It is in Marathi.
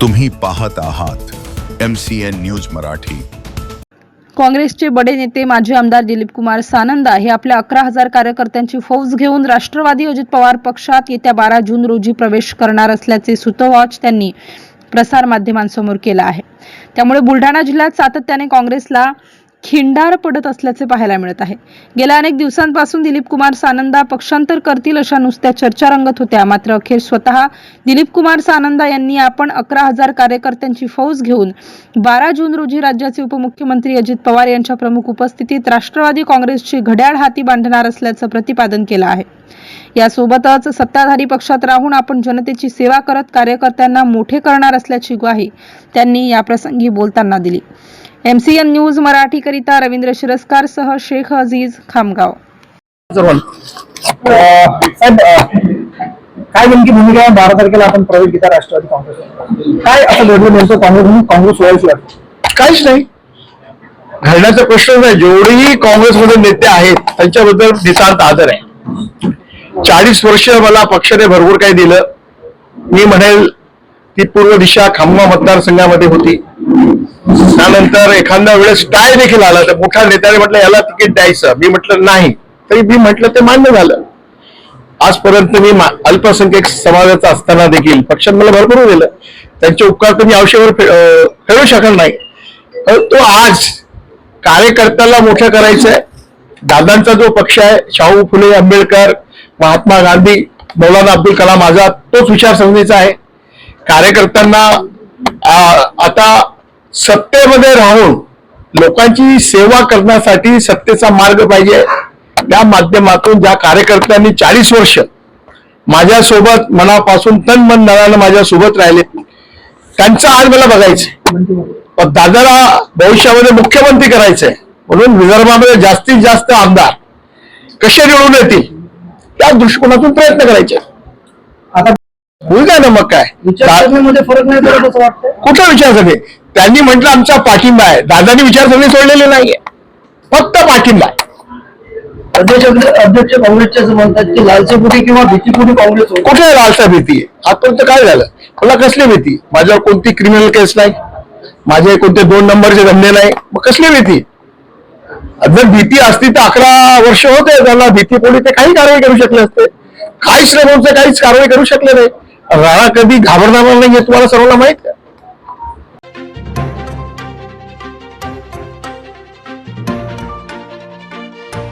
तुम्ही पाहत आहात M C N news Marathi. काँग्रेसचे बडे नेते माजी आमदार दिलीप कुमार सानंदा हे आपल्या अकरा हजार कार्यकर्त्यांची फौज घेऊन राष्ट्रवादी अजित पवार पक्षात येत्या बारा जून रोजी प्रवेश करणार असल्याचे सुतोवाच त्यांनी प्रसारमाध्यमांसमोर केलं आहे. त्यामुळे बुलढाणा जिल्ह्यात सातत्याने काँग्रेसला खिंडार पडत असल्याचे पाहायला मिळत आहे. गेल्या अनेक दिवसांपासून दिलीप कुमार सानंदा पक्षांतर करतील अशा नुसत्या चर्चा रंगत होत्या. मात्र अखेर स्वतः दिलीप कुमार सानंदा यांनी आपण अकरा हजार कार्यकर्त्यांची फौज घेऊन बारा जून रोजी राज्याचे उपमुख्यमंत्री अजित पवार यांच्या प्रमुख उपस्थितीत राष्ट्रवादी काँग्रेसची घड्याळ हाती बांधणार असल्याचं प्रतिपादन केलं आहे. यासोबतच सत्ताधारी पक्षात राहून आपण जनतेची सेवा करत कार्यकर्त्यांना मोठे करणार असल्याची ग्वाही त्यांनी याप्रसंगी बोलताना दिली. एमसीएन न्यूज मराठीकरिता रवींद्र शिरस्कार सह शेख अझीज खामगाव. काय नेमकी भूमिका आहे? बारा तारखेला आपण प्रवेश घेता राष्ट्रवादी काँग्रेस. काय असं घडलं नेमकं? काँग्रेस काँग्रेस व्हायची काहीच नाही. घालण्याचा प्रश्न नाही. जेवढेही काँग्रेसमध्ये नेते आहेत त्यांच्याबद्दल नितांत आदर आहे. चाळीस वर्ष मला पक्षाने भरपूर काही दिलं. मी म्हणेल ती पूर्व दिशा खामगाव मतदारसंघामध्ये होती. त्यानंतर एखाद्या वेळेस टाय देखील आला. तर मोठ्या नेत्याने म्हटलं याला तिकीट द्यायचं. मी म्हटलं नाही. तरी मी म्हटलं ते मान्य झालं. आजपर्यंत मी अल्पसंख्यक अल्पसंख्याक समाजाचा असताना देखील पक्षात मला भरपूर दिलं त्यांचे उपकार तुम्ही आयुष्यावर फेडू शकत नाही. तो आज कार्यकर्त्याला मोठं करायचंय. दादांचा जो पक्ष आहे शाहू फुले आंबेडकर महात्मा गांधी मौलाना अब्दुल कलाम आझाद तोच विचारसरणीचा आहे. कार्यकर्त्यांना आता सत्तेमध्ये राहून लोकांची सेवा करण्यासाठी सत्तेचा मार्ग पाहिजे. या माध्यमातून ज्या कार्यकर्त्यांनी चाळीस वर्ष माझ्यासोबत मनापासून तन मन नव्यानं माझ्या सोबत राहिले. त्यांचं आज मला बघायचंय. पण दादाला भविष्यामध्ये मुख्यमंत्री करायचंय. म्हणून विदर्भामध्ये जास्तीत जास्त आमदार कसे निवडून येतील त्या दृष्टिकोनातून प्रयत्न करायचे. आता होईल काय ना मग काय फरक नाही पडत असं वाटतं कुठला विचारसरणी त्यांनी म्हटलं आमचा पाठिंबा आहे. दादानी विचारसरणी सोडलेली नाहीये. फक्त पाठिंबा आहे. अध्यक्ष अध्यक्ष काँग्रेसचे असं म्हणतात की लालसेपुटी किंवा भीतीपुटी काँग्रेस कुठे लालसा भीती आहे? आतापर्यंत काय झालं? मला कसली भीती? माझ्यावर कोणती क्रिमिनल केस नाही? माझे कोणते दोन नंबरचे धंदे नाही? मग कसली भीती? जर भीती असती तर अकरा वर्ष होते. त्यांना भीतीपोटी ते काही कारवाई करू शकले असते काही श्रमांचं काहीच कारवाई करू शकले नाही. राणा कधी घाबरणार नाही हे तुम्हाला सर्वांना माहीत आहे.